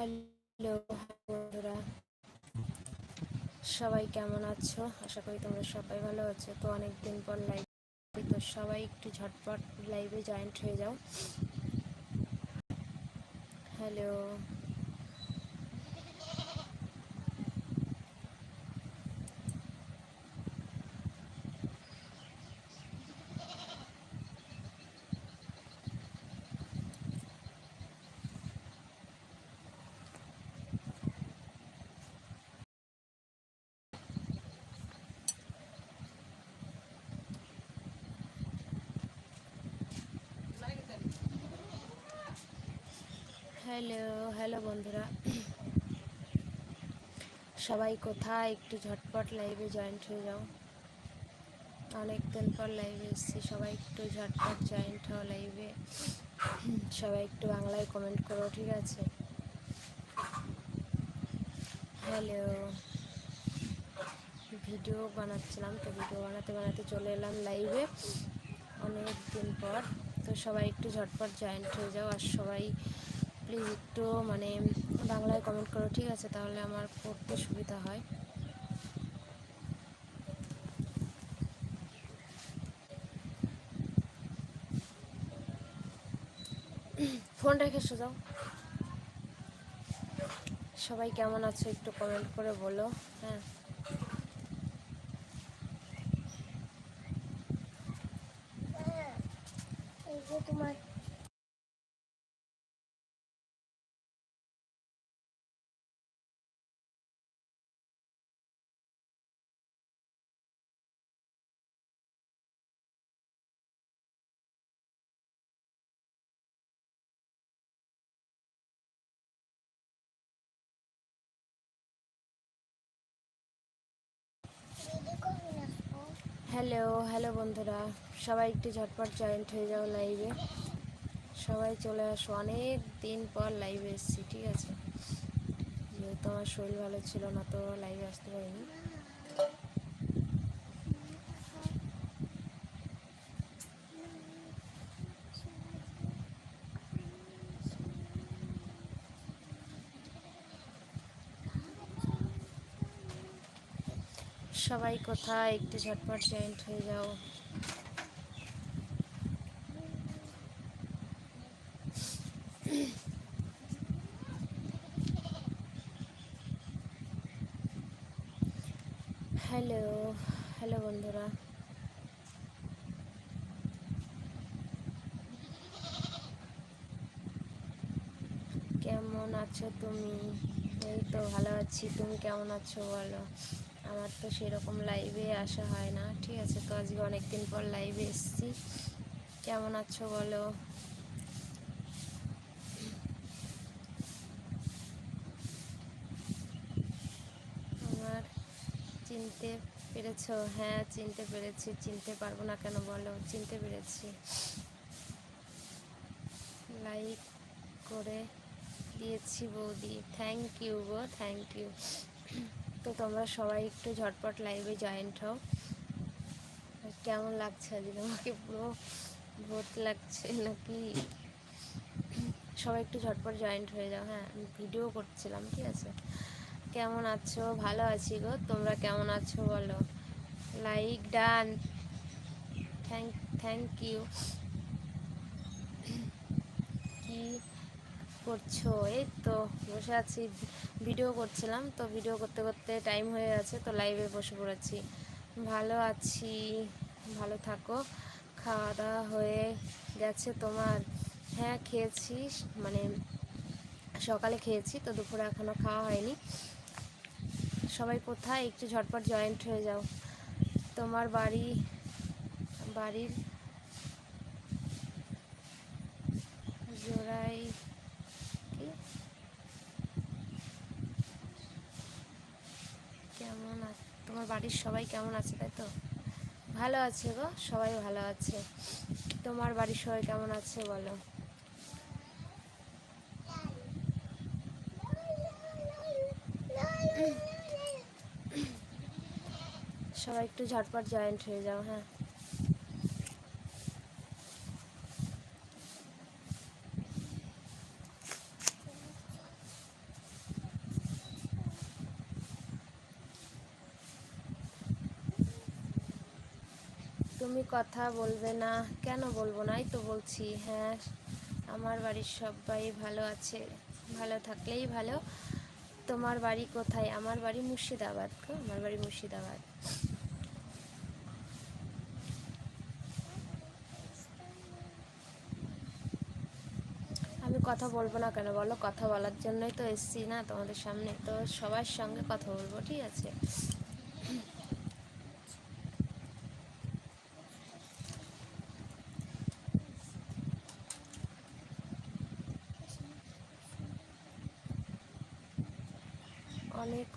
Hello বন্ধুরা। সবাই কেমন আছো? আশা করি তোমরা সবাই ভালো আছো। তো অনেক দিন পর লাইভ তো সবাই একটু ঝটপট লাইভে জয়েন্ট হয়ে যাও। হ্যালো। হ্যালো হ্যালো বন্ধুরা। সবাই কোথায়? একটু ঝটপট লাইভে জয়েন্ট হয়ে যাও। অনেক দিন পর লাইভে এসেছি। সবাই একটু ঝটপট জয়েন্ট হও লাইভে সবাই একটু বাংলায় কমেন্ট করো, ঠিক আছে? হ্যালো। ভিডিও বানাচ্ছিলাম, তো ভিডিও বানাতে বানাতে চলে এলাম লাইভে অনেক দিন পর। তো সবাই একটু ঝটপট জয়েন্ট হয়ে যাও, আর সবাই প্লিজ একটু মানে বাংলায় কমেন্ট করো, ঠিক আছে? তাহলে আমার পড়তে সুবিধা হয়। ফোন রেখে সোজাও সবাই কেমন আছো একটু কমেন্ট করে বলো হ্যাঁ? তোমার হ্যালো হ্যালো বন্ধুরা, সবাই একটু ঝটপট জয়েন্ট হয়ে যাও লাইভে সবাই চলে আসো, অনেক দিন পর লাইভে এসেছি, ঠিক আছে? যেহেতু আমার শরীর ভালো ছিল না, তো লাইভে আসতে পারিনি। সবাই কোথায়? একটু ঝটপট জয়েন্ট হয়ে যাও। হ্যালো হ্যালো বন্ধুরা। কেমন আছো তুমি? এই তো ভালো আছি। তুমি কেমন আছো বলো? আমার তো সেরকম লাইভে আসা হয় না, ঠিক আছে? তো আজকে অনেক দিন পর লাইভে এসেছি। কেমন আছো বলো? আমার চিনতে পেরেছ? হ্যাঁ চিনতে পেরেছি। চিনতে পারব না কেন বলো? চিনতে পেরেছি। লাইক করে দিয়েছি বৌদি। থ্যাংক ইউ গো থ্যাংক ইউ তো তোমরা সবাই একটু ঝটপট লাইভে জয়েন্ট হও। কেমন লাগছে আজকে? তোমাকে পুরো ভোট লাগছে নাকি? সবাই একটু ঝটপট জয়েন্ট হয়ে যাও। হ্যাঁ আমি ভিডিও করছিলাম, ঠিক আছে? কেমন আছো? ভালো আছি গো। তোমরা কেমন আছো বলো? Like done thank thank you কি করছ? এই তো বসে আছি ভিডিও করছিলাম। তো ভিডিও করতে করতে টাইম হয়ে গেছে, তো লাইভে বসে পড়েছি। ভালো আছি, ভালো থাকো। খাওয়া দাওয়া হয়ে গেছে তোমার। হ্যাঁ খেয়েছি মানে সকালে খেয়েছি, তো দুপুরে এখনও খাওয়া হয়নি। সবাই কোথায়? একটু ঝটপট জয়েন্ট হয়ে যাও। তোমার বাড়ি, বাড়ির জোড়াই কি কেমন আ- তোমার বাড়ির সবাই কেমন আছে তাই তো? ভালো আছে গো, সবাই ভালো আছে। তোমার বাড়ির সবাই কেমন আছে বলো? সবাই একটু ঝটপট জয়েন্ট হয়ে যাও হ্যাঁ। তুমি কথা বলবে না। কেন বলব না? এই তো বলছি হ্যাঁ আমার বাড়ির সবাই ভালো আছে। ভালো থাকলেই ভালো। তোমার বাড়ি কোথায়? আমার বাড়ি মুর্শিদাবাদ আমার বাড়ি মুর্শিদাবাদ। আমি কথা বলব না কেন বলো? কথা বলার জন্যই তো এসছি না তোমাদের সামনে। তো সবার সঙ্গে কথা বলব, ঠিক আছে?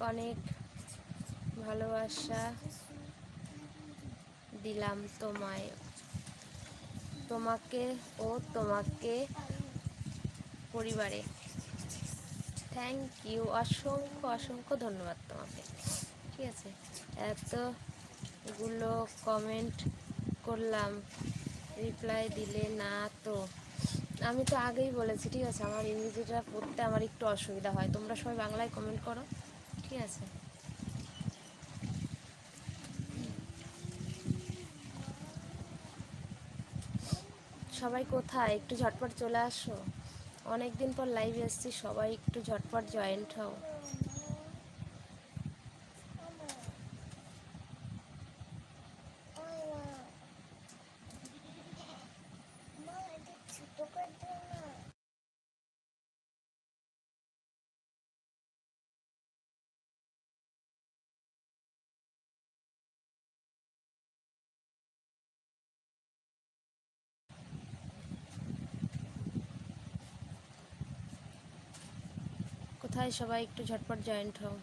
অনেক ভালোবাসা দিলাম তোমায়। তোমাকে ও তোমাকে পরিবারে। থ্যাংক ইউ অসংখ্য অসংখ্য ধন্যবাদ তোমাকে। ঠিক আছে? এতগুলো কমেন্ট করলাম। রিপ্লাই দিলে না তো। আমি তো আগেই বলেছি, ঠিক আছে? আমার ইংরেজিটা পড়তে আমার একটু অসুবিধা হয়। তোমরা সবাই বাংলায় কমেন্ট করো। ঠিক আছে? সবাই কোথায়? একটু ঝটপট চলে আসো। অনেক দিন পর লাইভ এসছি, সবাই একটু ঝটপট জয়েন্ট হও। সবাই একটু ঝটপট জয়েন্ট হও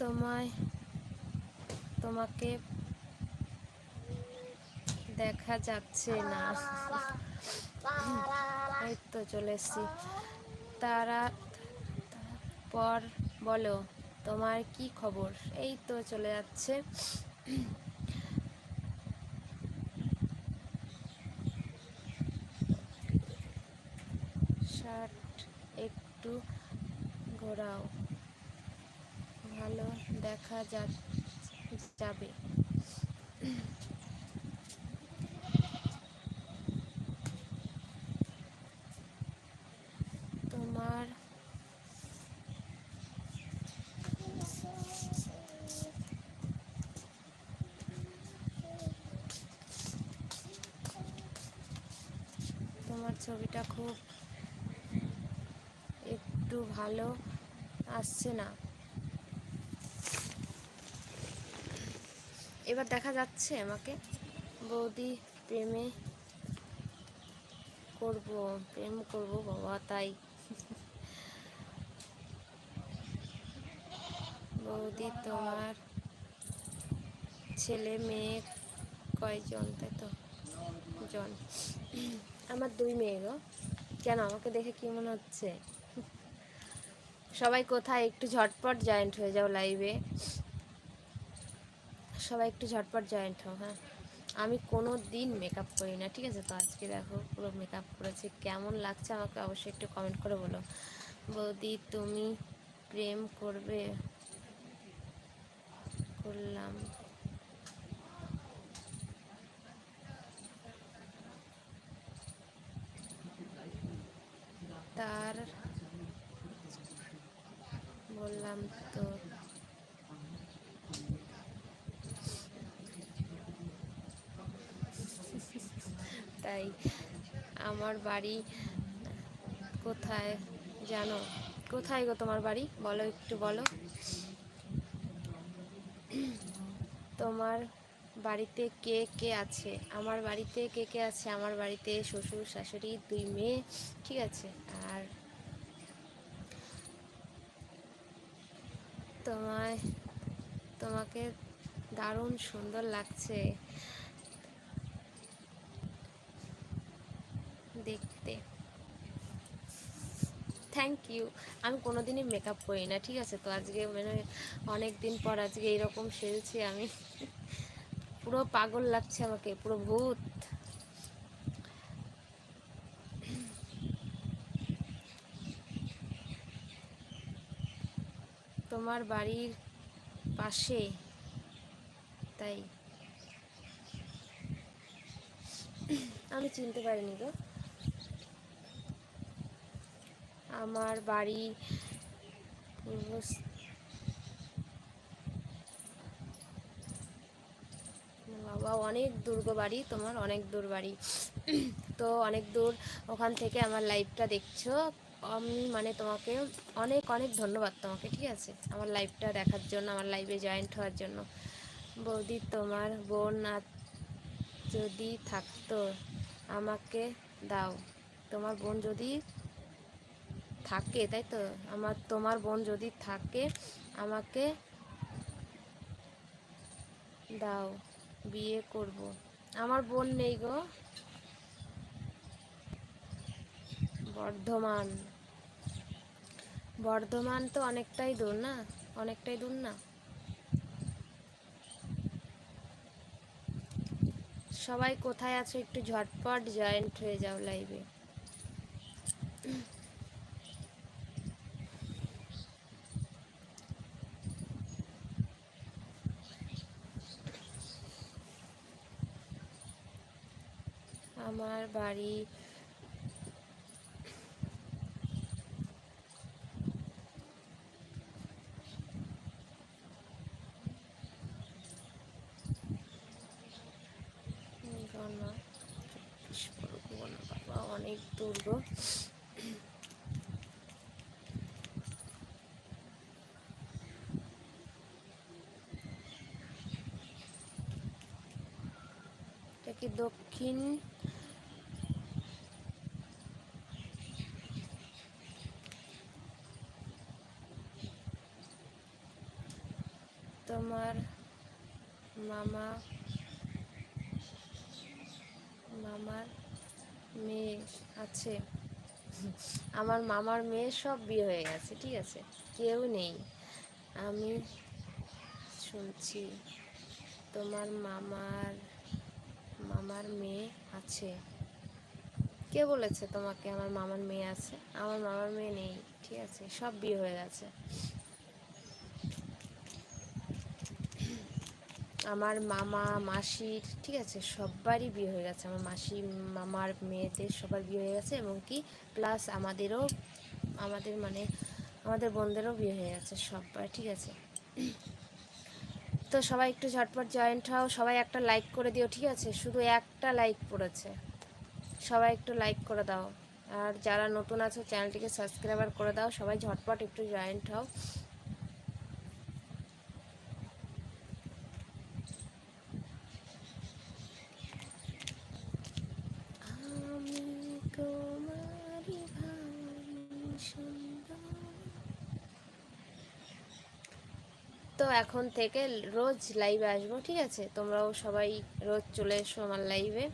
তোমায়, তোমাকে দেখা যাচ্ছে না। এই তো চলে এসছি। তারা পর বলো, তোমার কি খবর? এই তো চলে যাচ্ছে শার্ট একটু ঘোরাও ভালো যা যাবে। তোমার তোমার ছবিটা খুব একটু ভালো আসছে না। এবার দেখা যাচ্ছে আমাকে। বৌদি প্রেমে করব, প্রেম করব বাবা, তাই। বৌদি তোমার ছেলে, মেয়ে কয়জন? তাই তো জন। আমার দুই মেয়ে গো। কেন, আমাকে দেখে কি মনে হচ্ছে? সবাই কোথায়? একটু ঝটপট জয়েন্ট হয়ে যাও লাইভে সবাই একটু ঝটপট জয়েন্ট হও হ্যাঁ। আমি কোনো দিন মেকআপ করি না, ঠিক আছে? তো আজকে দেখো পুরো মেকআপ করেছি, কেমন লাগছে আমাকে অবশ্যই একটু কমেন্ট করে বলো। বৌদি, তুমি প্রেম করবে? করলাম। তার বললাম তো তাই আমার বাড়ি কোথায় জানো? কোথায় গো তোমার বাড়ি? বলো, একটু বলো। তোমার বাড়িতে কে কে আছে? আমার বাড়িতে কে কে আছে? আমার বাড়িতে শ্বশুর, শাশুড়ি, দুই মেয়ে, ঠিক আছে? আর তোমায়, তোমাকে দারুণ সুন্দর লাগছে দেখতে থ্যাংক ইউ আমি কোনো দিনই মেকআপ করি না, ঠিক আছে? তো আজকে মানে অনেক দিন পর আজকে এরকম সেরেছি আমি। পুরো পাগল লাগছে আমাকে, পুরো ভূত। তোমার বাড়ির পাশে, তাই। আমি চিনতে পারিনি গো। আমার বাড়ি বাবা, অনেক দূর গো বাড়ি, তোমার অনেক দূর বাড়ি। তো অনেক দূর, ওখান থেকে আমার লাইভটা দেখছ। আমি মানে তোমাকে অনেক অনেক ধন্যবাদ তোমাকে, ঠিক আছে? আমার লাইভটা দেখার জন্য, আমার লাইভে জয়েন্ট হওয়ার জন্য। বৌদি, তোমার বোন আর যদি থাকতো, আমাকে দাও। তোমার বোন যদি থাকে, তাই তো? আমার, তোমার বোন যদি থাকে, আমাকে দাও, বিয়ে করব। আমার বোন নেই গো। বর্ধমান। বর্ধমান তো অনেকটাই দূর না? অনেকটাই দূর না? সবাই কোথায় আছো? একটু ঝটপট জয়েন্ট হয়ে যাও লাইভে আমার বাড়ি? অনেক দূর কি দক্ষিণ তোমার মামা, মামার মেয়ে আছে। আমার মামার মেয়ে সব বিয়ে হয়ে গেছে, ঠিক আছে? কেউ নেই। আমি শুনছি তোমার মামার মামার মেয়ে আছে। কে বলেছে তোমাকে আমার মামার মেয়ে আছে? আমার মামার মেয়ে নেই, ঠিক আছে? সব বিয়ে হয়ে গেছে। আমার মামা মাসির ঠিক আছে, সবারই বিয়ে হয়ে গেছে। আমার মাসি, মামার মেয়েদের সবার বিয়ে হয়ে গেছে এবং কি প্লাস আমাদেরও, আমাদের মানে আমাদের বোনদেরও বিয়ে হয়ে গেছে সবার ঠিক আছে। তো সবাই একটু ঝটপট জয়েন্ট হও, সবাই একটা লাইক করে দিও, ঠিক আছে? শুধু একটা লাইক পড়েছে। সবাই একটু লাইক করে দাও। আর যারা নতুন আছো চ্যানেলটিকে সাবস্ক্রাইবার করে দাও। সবাই ঝটপট একটু জয়েন্ট হও। এখন থেকে রোজ লাইভে আসব, ঠিক আছে? তোমরাও সবাই রোজ চলে এসো আমার লাইভে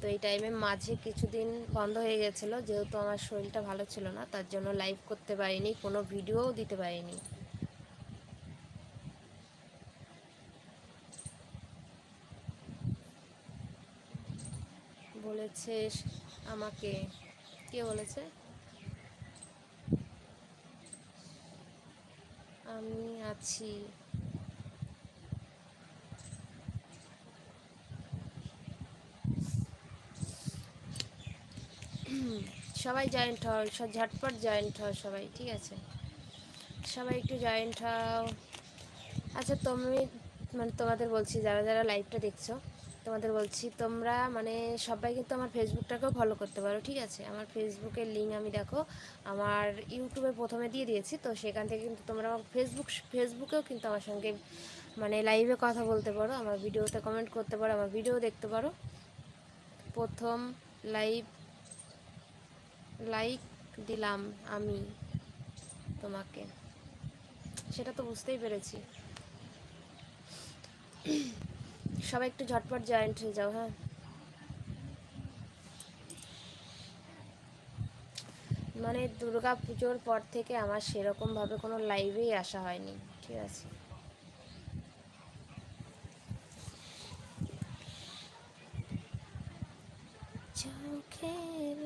তো এই টাইমে মাঝে কিছুদিন বন্ধ হয়ে গেছিল, যেহেতু আমার শরীরটা ভালো ছিল না, তার জন্য লাইভ করতে পারিনি, কোনো ভিডিওও দিতে পারিনি। বলেছে আমাকে, কে বলেছে? আমি আছি। সবাই জয়েন্ট হও সব ঝটপট জয়েন্ট হও সবাই, ঠিক আছে? সবাই একটু জয়েন্ট হও। আচ্ছা তুমি মানে তোমাদের বলছি, যারা যারা লাইভটা দেখছ, তোমাদের বলছি, তোমরা মানে সবাই কিন্তু আমার ফেসবুকটাকেও ফলো করতে পারো, ঠিক আছে? আমার ফেসবুকের লিঙ্ক আমি দেখো, আমার ইউটিউবে প্রথমে দিয়ে দিয়েছি, তো সেখান থেকে কিন্তু তোমরা আমার ফেসবুক ফেসবুকেও কিন্তু আমার সঙ্গে মানে লাইভে কথা বলতে পারো, আমার ভিডিওতে কমেন্ট করতে পারো, আমার ভিডিও দেখতে পারো। প্রথম লাইভ লাইক দিলাম আমি তোমাকে। সেটা তো বুঝতেই পেরেছি। সবাই একটু ঝটপট জয়েন্ট হয়ে যাও হ্যাঁ। মানে দুর্গা পুজোর পর থেকে আমার সেরকমভাবে কোনো লাইভেই আসা হয়নি, ঠিক আছে। চোখের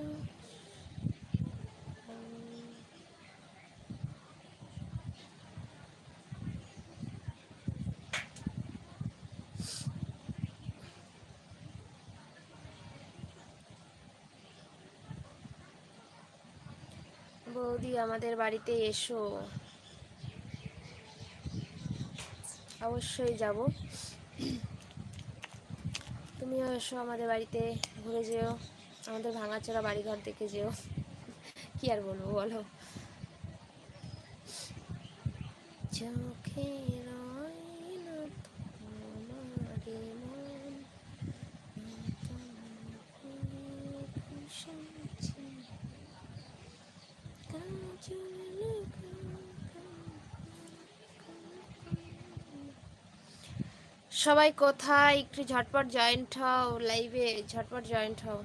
বৌদি, আমাদের বাড়িতে এসো। অবশ্যই যাব। তুমিও এসো আমাদের বাড়িতে ঘুরে যেও। আমাদের ভাঙাচোরা বাড়িঘর দেখে যেও। কি আর বলব বলো? চোখের আয়না তোমারে মন, তোমারে খুশাচ্ছি। সবাই কোথায়? একটু ঝটপট জয়েন্ট হও লাইভে ঝটপট জয়েন্ট হও।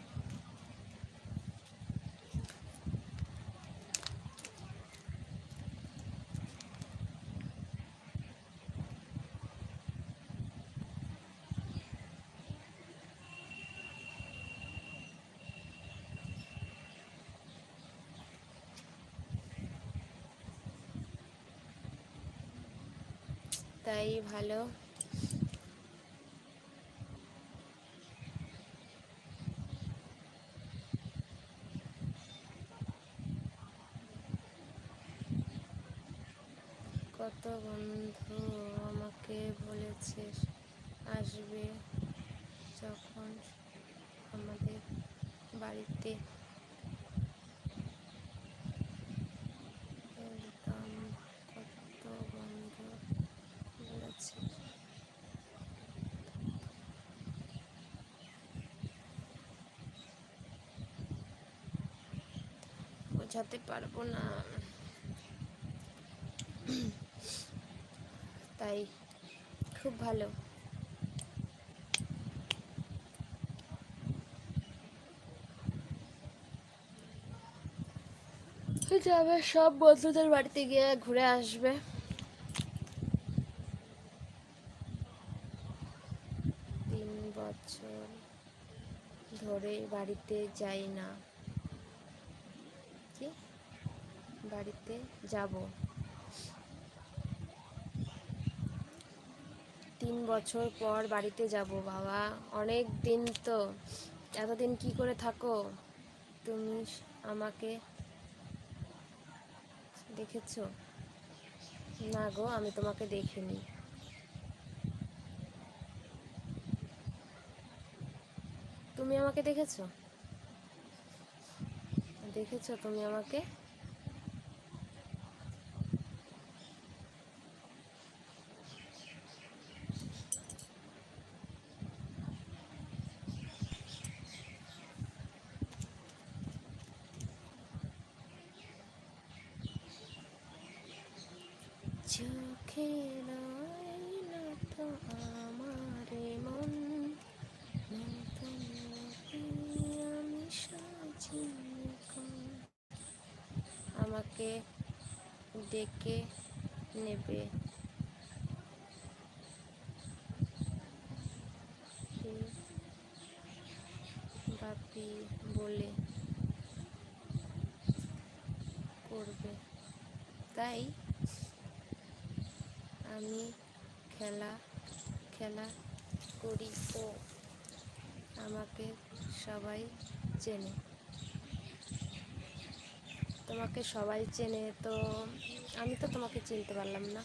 তাই ভালো কত বন্ধু আমাকে বলেছে আসবে যখন আমাদের বাড়িতে একদম কত বন্ধু বলেছে বোঝাতে পারব না। তাই খুব ভালো। যাবে সব বন্ধুদের বাড়িতে গিয়ে ঘুরে আসবে। তিন বছর ধরে বাড়িতে যাই না কি বাড়িতে যাব। তিন বছর পর বাড়িতে যাব বাবা। অনেক দিন তো। এতদিন কি করে থাকো? তুমি আমাকে দেখেছ? না গো, আমি তোমাকে দেখিনি। তুমি আমাকে দেখেছ? দেখেছ তুমি আমাকে চোখের আয়না তো আমারে মন নতুন করে আমি সাজিয়ে কোন। আমাকে ডেকে নেবে কি বাপি বলে করবে তাই আমি খেলা খেলা করি ও আমাকে সবাই চেনে। তোমাকে সবাই চেনে তো আমি তো তোমাকে চিনতে পারলাম না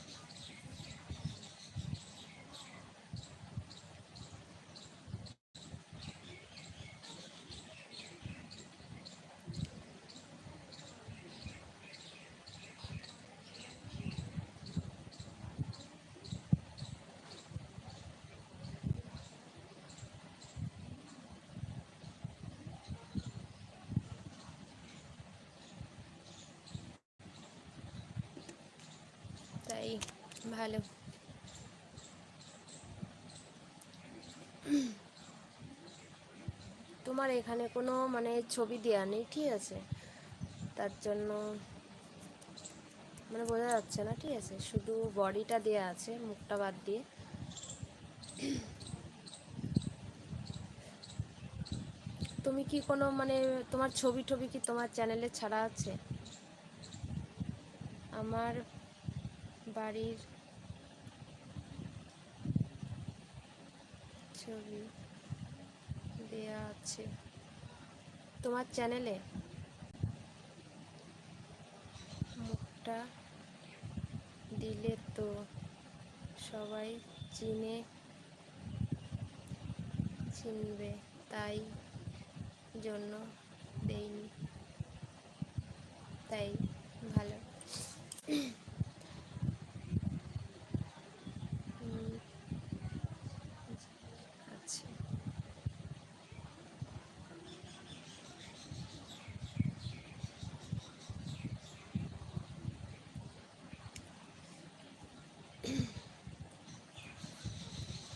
তাই ভালো তোমার এখানে কোনো মানে ছবি দেওয়া নেই, ঠিক আছে? তার জন্য মানে বোঝা যাচ্ছে না, ঠিক আছে? শুধু বডিটা দেওয়া আছে, মুখটা বাদ দিয়ে। তুমি কি কোনো মানে তোমার ছবি টবি কি তোমার চ্যানেলে ছাড়া আছে? আমার বাড়ির ছবি দেয়া আছে। তোমার চ্যানেলে? মুখটা দিলে তো সবাই চিনে, চিনবে, তাই জন্য দেইনি। তাই ভালো উম, আচ্ছা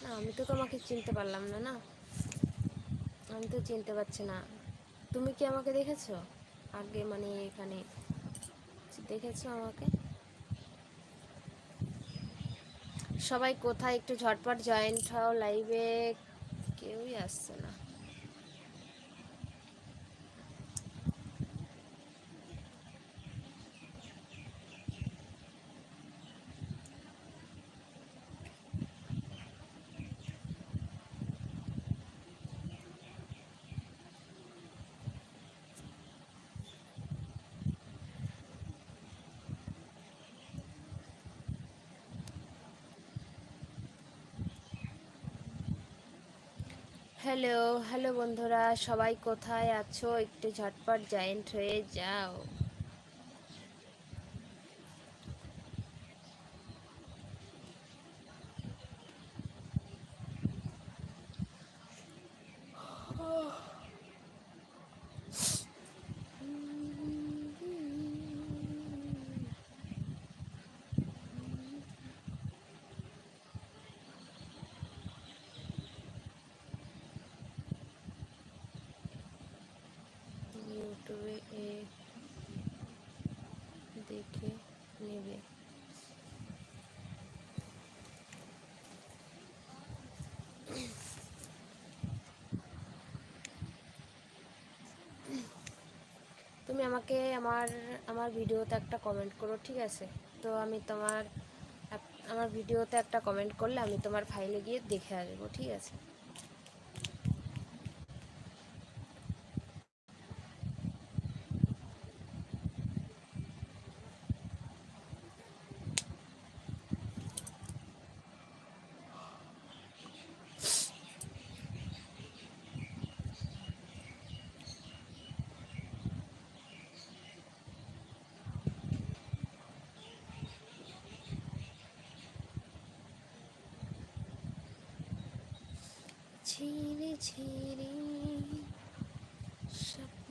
না আমি তো তোমাকে চিনতে পারলাম না না? আমি তো চিনতে পারছি না। তুমি কি আমাকে দেখেছ? আগে মানে এখানে দেখেছ আমাকে? সবাই কোথায়? একটু ঝটপট জয়েন্ট হও লাইভে কেউই আসছে না। হ্যালো হ্যালো বন্ধুরা সবাই কোথায় আছো? একটু ঝটপট জয়েন্ট হয়ে যাও ইউটিউবে এ দেখে নেবে তুমি আমাকে আমার আমার ভিডিওতে একটা কমেন্ট করো, ঠিক আছে? তো আমি তোমার, আমার ভিডিওতে একটা কমেন্ট করলে আমি তোমার ফাইলে গিয়ে দেখে আসব, ঠিক আছে? ঝিরি ছিঁড়ে স্বপ্ন।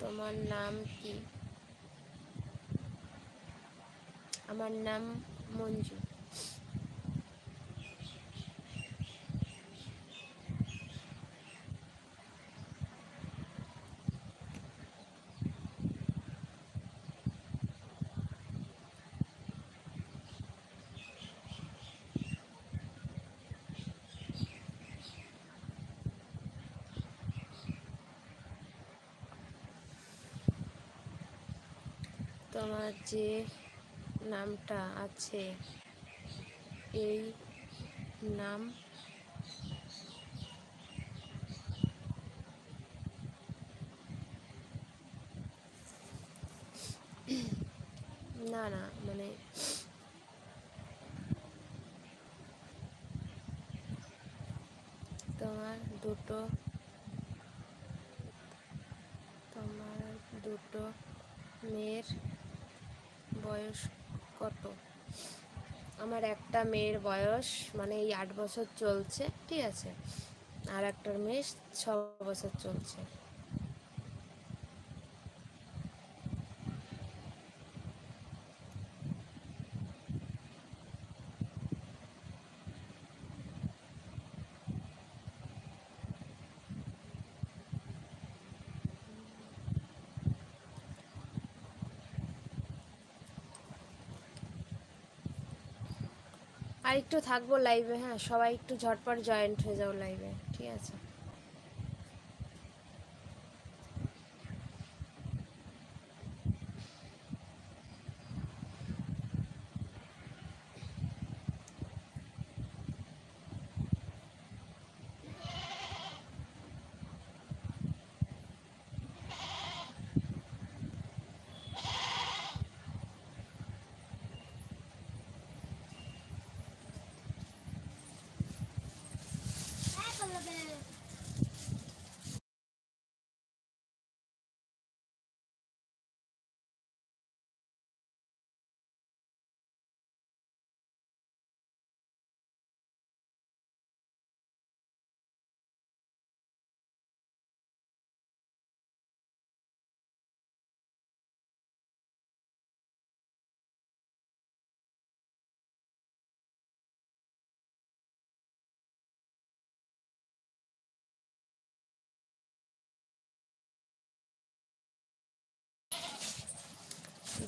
তোমার নাম কি আমার নাম মঞ্জু তোমার যে নামটা আছে এই নাম না না মানে তোমার দুটো তোমার দুটো মেয়ের বয়স কত আমার একটা মেয়ের বয়স মানে এই আট বছর চলছে, ঠিক আছে? আর একটার মেয়ে ছ বছর চলছে। আর একটু থাকব লাইভে হ্যাঁ? সবাই একটু ঝটপট জয়েন্ট হয়ে যাও লাইভে ঠিক আছে?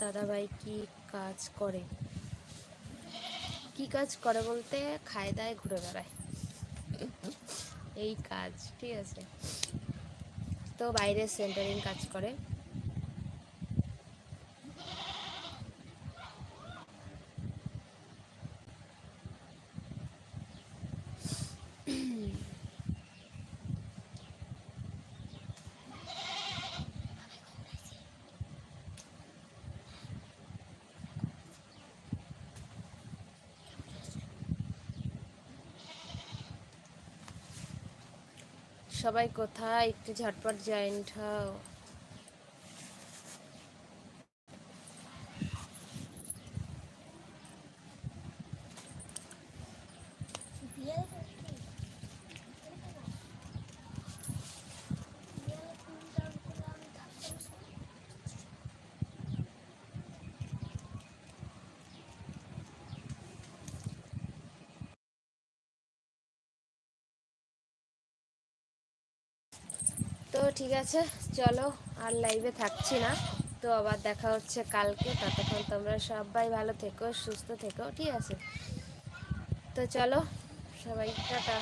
দাদাভাই কি কাজ করে? কি কাজ করে বলতে খায় দায় ঘুরে বেড়ায়। এই কাজ, ঠিক আছে। তো বাইরে সেন্টারিং কাজ করে। সবাই কোথায়? একটু ঝটপট জয়েন্ট হও। ঠিক আছে, চলো, আর লাইভে থাকছি না। তো আবার দেখা হচ্ছে কালকে, ততক্ষণ তোমরা সবাই ভালো থেকো, সুস্থ থেকো, ঠিক আছে? তো চলো, সবাই, টাটা।